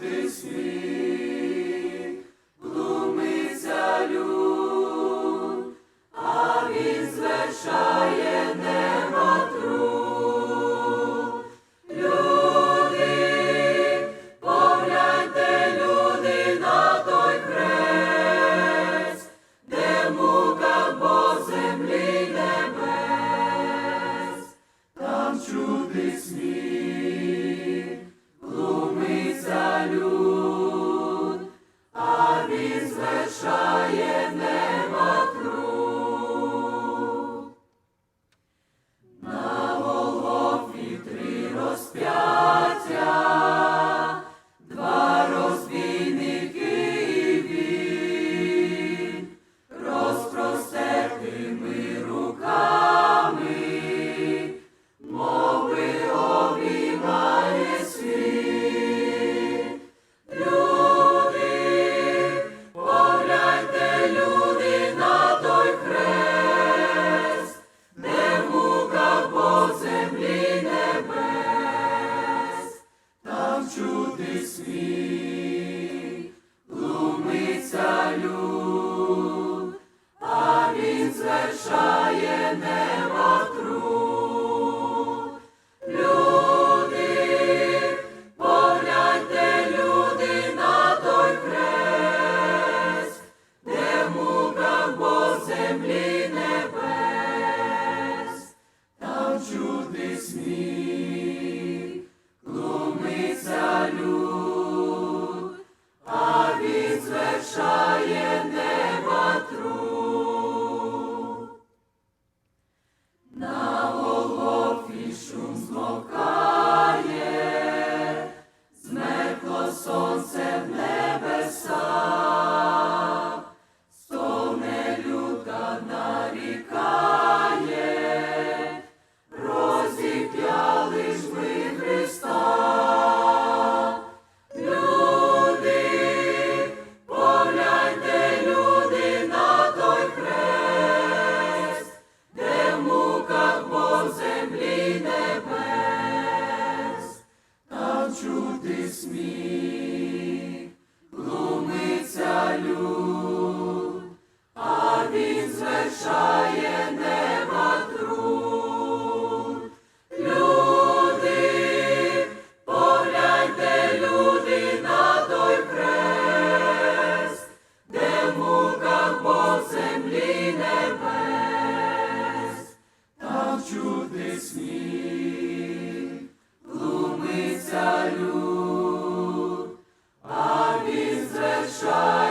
ти сміх. чудесні, глумиться люд, а він звичай.